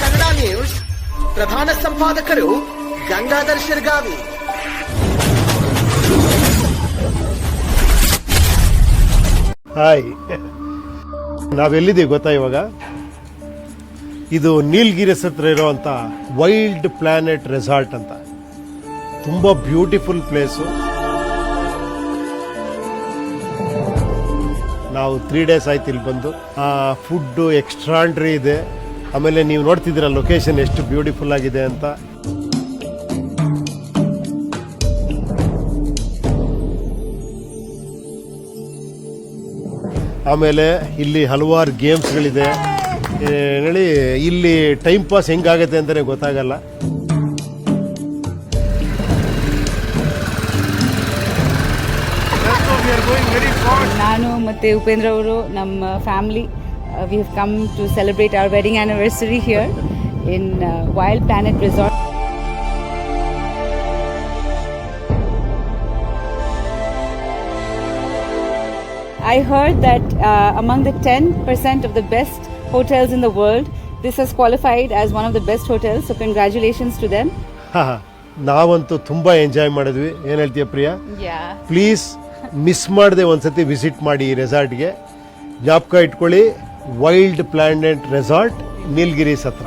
Kannada news ಪ್ರಧಾನ ಸಂಪಾದಕರು Gangadhar ಶಿರ್ಗಾವಿ. Hi. ನಾವೆಲ್ಲಿದ್ದೀವಿ ಗೊತ್ತಾ ಇವಾಗ? ಇದು ನೀಲ್ಗಿರಿಸ್ ಹತ್ರ ಇರೋವಂಥ ವೈಲ್ಡ್ ಪ್ಲಾನೆಟ್ ರೆಸಾರ್ಟ್ ಅಂತ. ತುಂಬ ಬ್ಯೂಟಿಫುಲ್ ಪ್ಲೇಸು. ನಾವು ತ್ರೀ ಡೇಸ್ ಆಯ್ತು ಇಲ್ಲಿ ಬಂದು. ಫುಡ್ಡು ಎಕ್ಸ್ಟ್ರಾಂಡ್ರಿ ಇದೆ. ಆಮೇಲೆ ನೀವು ನೋಡ್ತಿದ್ದೀರ ಲೊಕೇಶನ್ ಎಷ್ಟು ಬ್ಯೂಟಿಫುಲ್ ಆಗಿದೆ ಅಂತ. ಆಮೇಲೆ ಇಲ್ಲಿ ಹಲವಾರು ಗೇಮ್ಸ್ಗಳಿದೆ ಹೇಳಿ, ಇಲ್ಲಿ ಟೈಮ್ ಪಾಸ್ ಹೆಂಗಾಗತ್ತೆ ಅಂತಲೇ ಗೊತ್ತಾಗಲ್ಲ. ನಾನು ಮತ್ತು ಉಪೇಂದ್ರ ಅವರು ನಮ್ಮ family we come to celebrate our wedding anniversary here in uh, Wild Planet Resort. I heard that uh, among the 10% of the best hotels in the world, this has qualified as one of the best hotels. So, congratulations to them. ನಾವಂತೂ ತುಂಬ enjoy ಮಾಡಿದ್ವಿ ಏನು ಹೇಳ್ತೀಯ Priya Yeah. Please miss ಮಾಡದೆ ಒಂದ್ಸತಿ visit ಮಾಡಿ ಈ ರೆಸಾರ್ಟ್ಗೆ ಜ್ಞಾಪಕ ಇಟ್ಕೊಳ್ಳಿ ವೈಲ್ಡ್ ಪ್ಲಾನೆಟ್ ರೆಸಾರ್ಟ್ ನೀಲ್ಗಿರೀಸ್ ಹತ್ರ